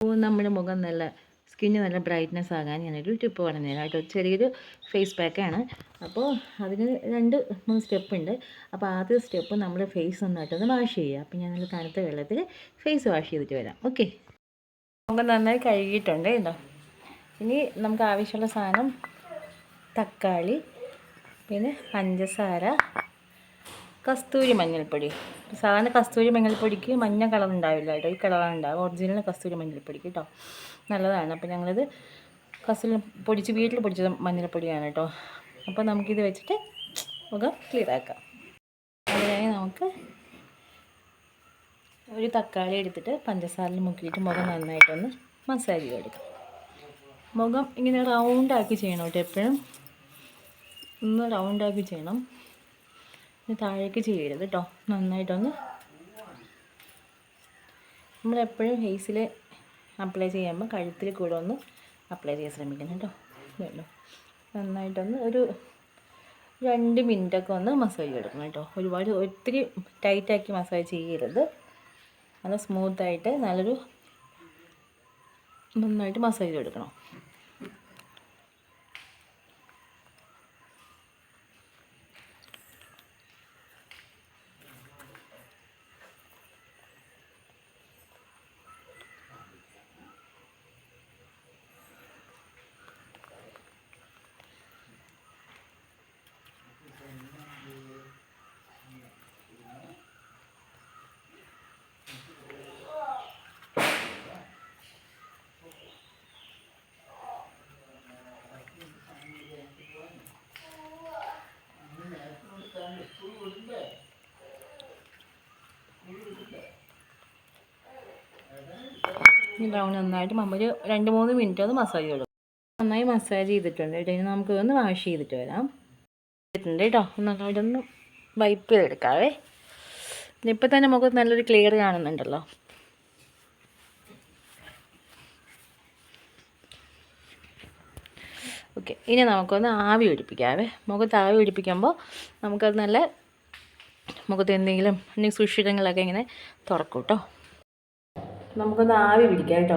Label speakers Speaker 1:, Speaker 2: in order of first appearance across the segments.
Speaker 1: നമ്മുടെ മുഖം നല്ല സ്കിന്ന് നല്ല ബ്രൈറ്റ്നെസ് ആകാൻ ഞാനൊരു ടിപ്പ് പറഞ്ഞുതരാം കേട്ടോ. ചെറിയൊരു ഫേസ് പാക്കാണ് അപ്പോൾ അതിന് രണ്ട് മൂന്ന് സ്റ്റെപ്പ് ഉണ്ട്. അപ്പോൾ ആദ്യ സ്റ്റെപ്പ് നമ്മൾ ഫേസ് ഒന്നായിട്ടൊന്ന് വാഷ് ചെയ്യുക. അപ്പോൾ ഞാൻ നല്ല തണുത്ത വെള്ളത്തിൽ ഫേസ് വാഷ് ചെയ്തിട്ട് വരാം. ഓക്കെ മുഖം നന്നായി കഴുകിയിട്ടുണ്ട് കേട്ടോ. ഇനി നമുക്ക് ആവശ്യമുള്ള സാധനം തക്കാളി പിന്നെ പഞ്ചസാര കസ്തൂരി മഞ്ഞൾപ്പൊടി. സാധാരണ കസ്തൂരി മഞ്ഞൾപ്പൊടിക്ക് മഞ്ഞ കളർ ഉണ്ടാവില്ല കേട്ടോ. ഈ കളറാണ് ഉണ്ടാവുക ഒറിജിനൽ കസ്തൂരി മഞ്ഞൾപ്പൊടിക്ക് കേട്ടോ. നല്ലതാണ്. അപ്പോൾ ഞങ്ങളിത് കസ്തൂരി പൊടിച്ച് വീട്ടിൽ പൊടിച്ചത് മഞ്ഞൾപ്പൊടിയാണ് കേട്ടോ. അപ്പോൾ നമുക്കിത് വെച്ചിട്ട് മുഖം ക്ലിയർ ആക്കാം അതിനായി നമുക്ക് ഒരു തക്കാളി എടുത്തിട്ട് പഞ്ചസാരയിൽ മുക്കിയിട്ട് മുഖം നന്നായിട്ടൊന്ന് മസാജ് ചെയ്തെടുക്കാം. മുഖം ഇങ്ങനെ റൗണ്ടാക്കി ചെയ്യണം കേട്ടോ എപ്പോഴും. ഒന്ന് റൗണ്ടാക്കി ചെയ്യണം. താഴേക്ക് ചെയ്യരുത് കേട്ടോ നന്നായിട്ടൊന്ന് നമ്മളെപ്പോഴും ഫേസിൽ അപ്ലൈ ചെയ്യുമ്പോൾ കഴുത്തിൽ കൂടെ ഒന്ന് അപ്ലൈ ചെയ്യാൻ ശ്രമിക്കണം കേട്ടോ വേണ്ടോ നന്നായിട്ടൊന്ന് ഒരു രണ്ട് മിനിറ്റൊക്കെ ഒന്ന് മസാജ് എടുക്കണം കേട്ടോ ഒരുപാട് ഒത്തിരി ടൈറ്റാക്കി മസാജ് ചെയ്യരുത്. നല്ല സ്മൂത്തായിട്ട് നല്ലൊരു നന്നായിട്ട് മസാജ് എടുക്കണം. നന്നായിട്ട് നമ്മൾ രണ്ട് മൂന്ന് മിനിറ്റ് അത് മസാജ് കൊടുക്കും നന്നായി മസാജ് ചെയ്തിട്ടുണ്ട് കേട്ടോ. ഇനി നമുക്ക് ഒന്ന് വാഷ് ചെയ്തിട്ട് വരാം. ചെയ്തിട്ടുണ്ട് കേട്ടോ. നന്നായിട്ടൊന്ന് വൈപ്പ് ചെയ്തെടുക്കാവേ. ഇപ്പം തന്നെ നമുക്ക് നല്ലൊരു ക്ലിയർ കാണുന്നുണ്ടല്ലോ. ഓക്കെ. ഇനി നമുക്കൊന്ന് ആവി പിടിപ്പിക്കാവേ. മുഖത്ത് ആവി പിടിപ്പിക്കുമ്പോൾ നമുക്കത് നല്ല മുഖത്ത് എന്തെങ്കിലും എന്തെങ്കിലും സുഷിരങ്ങളൊക്കെ ഇങ്ങനെ തുറക്കും കേട്ടോ നമുക്കൊന്ന് ആവി പിടിക്കാം കേട്ടോ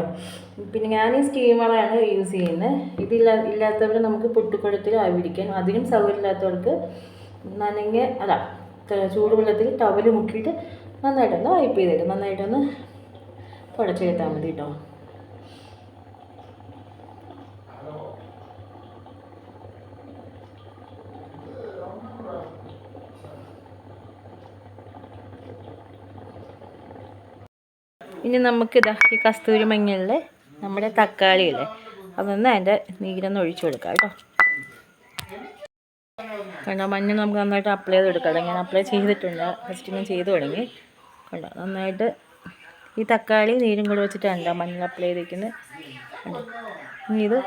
Speaker 1: പിന്നെ ഞാൻ ഈ സ്റ്റീമറാണ് യൂസ് ചെയ്യുന്നത് ഇതില്ലാ ഇല്ലാത്തവർ നമുക്ക് പൊട്ടിക്കുഴത്തിൽ ആവി പിടിക്കാം അധികം സൗകര്യമില്ലാത്തവർക്ക് നനഞ്ഞ അല്ല ചൂടുവെള്ളത്തിൽ ടവൽ മുക്കിയിട്ട് നന്നായിട്ടൊന്ന് വൈപ്പ് ചെയ്തിട്ട് നന്നായിട്ടൊന്ന് തുടച്ചെടുത്താൽ മതി കേട്ടോ ഇനി നമുക്കിതാ ഈ കസ്തൂരി മഞ്ഞളിൽ നമ്മുടെ തക്കാളി ഇല്ലേ? അതൊന്ന് അതിന്റെ നീരൊന്ന് ഒഴിച്ചു കൊടുക്കാം കേട്ടോ. കണ്ടോ മഞ്ഞൾ നമുക്ക് നന്നായിട്ട് അപ്ലൈ ചെയ്ത് കൊടുക്കാം ഞാൻ അപ്ലൈ ചെയ്തിട്ടുണ്ട്. ഫസ്റ്റ് ഞാൻ ചെയ്ത് തുടങ്ങി. കണ്ടോ നന്നായിട്ട് ഈ തക്കാളി നീരും കൂടെ വെച്ചിട്ടാണ് മഞ്ഞൾ അപ്ലൈ ചെയ്തിരിക്കുന്നത് ഇനി ഇത്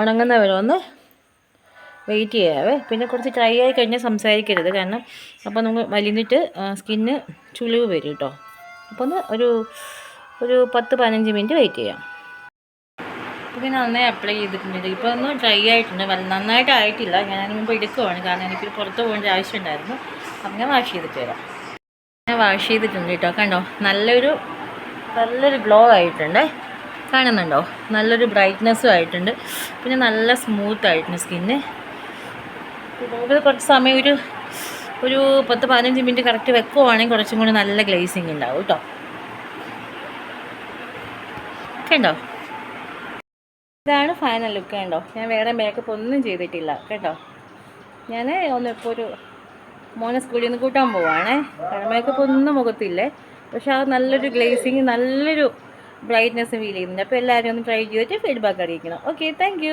Speaker 1: ഉണങ്ങുന്ന വരെ ഒന്ന് വെയിറ്റ് ചെയ്യാവേ. പിന്നെ കുറച്ച് ഡ്രൈ ആയി കഴിഞ്ഞാൽ സംസാരിക്കരുത്. കാരണം അപ്പോൾ നമുക്ക് വലിഞ്ഞിട്ട് സ്കിന്ന് ചുളിവ് വരും കേട്ടോ. അപ്പോൾ ഒന്ന് ഒരു ഒരു പത്ത് പതിനഞ്ച് മിനിറ്റ് വെയിറ്റ് ചെയ്യാം. അപ്പോൾ ഞാൻ നന്നായി അപ്ലൈ ചെയ്തിട്ടുണ്ട് ഇപ്പോൾ ഒന്ന് ഡ്രൈ ആയിട്ടുണ്ട്. നന്നായിട്ട് ആയിട്ടില്ല. ഞാൻ മുമ്പ് എടുക്കുവാണ്. കാരണം എനിക്കൊരു പുറത്ത് പോകേണ്ട ആവശ്യം ഉണ്ടായിരുന്നു അപ്പം ഞാൻ വാഷ് ചെയ്തിട്ട് വരാം. ഞാൻ വാഷ് ചെയ്തിട്ടുണ്ട് കേട്ടോ. കണ്ടോ? നല്ലൊരു നല്ലൊരു ഗ്ലോ ആയിട്ടുണ്ട്. കാണുന്നുണ്ടോ? നല്ലൊരു ബ്രൈറ്റ്നെസ്സും ആയിട്ടുണ്ട്. പിന്നെ നല്ല സ്മൂത്ത് ആയിട്ടുണ്ട് സ്കിന്ന് കുറച്ച് സമയം ഒരു ഒരു പത്ത് പതിനഞ്ച് മിനിറ്റ് കറക്റ്റ് വെക്കുവാണെങ്കിൽ കുറച്ചും കൂടി നല്ല ഗ്ലേസിങ് ഉണ്ടാവും കേട്ടോ കണ്ടോ ഇതാണ് ഫൈനൽ ലുക്ക് കണ്ടോ? ഞാൻ വേറെ മേക്കപ്പ് ഒന്നും ചെയ്തിട്ടില്ല കേട്ടോ. ഞാൻ ഒന്ന് ഇപ്പോൾ ഒരു മോനെ സ്കൂളിൽ നിന്ന് കൂട്ടാൻ പോവാണേ. മേക്കപ്പ് ഒന്നും മുഖത്തില്ലേ? പക്ഷെ അത് നല്ലൊരു ഗ്ലേസിങ് നല്ലൊരു ബ്രൈറ്റ്നെസ് ഫീൽ ചെയ്യുന്നുണ്ട്. അപ്പോൾ എല്ലാവരും ഒന്ന് ട്രൈ ചെയ്തിട്ട് ഫീഡ്ബാക്ക് അറിയിക്കണം. Okay thank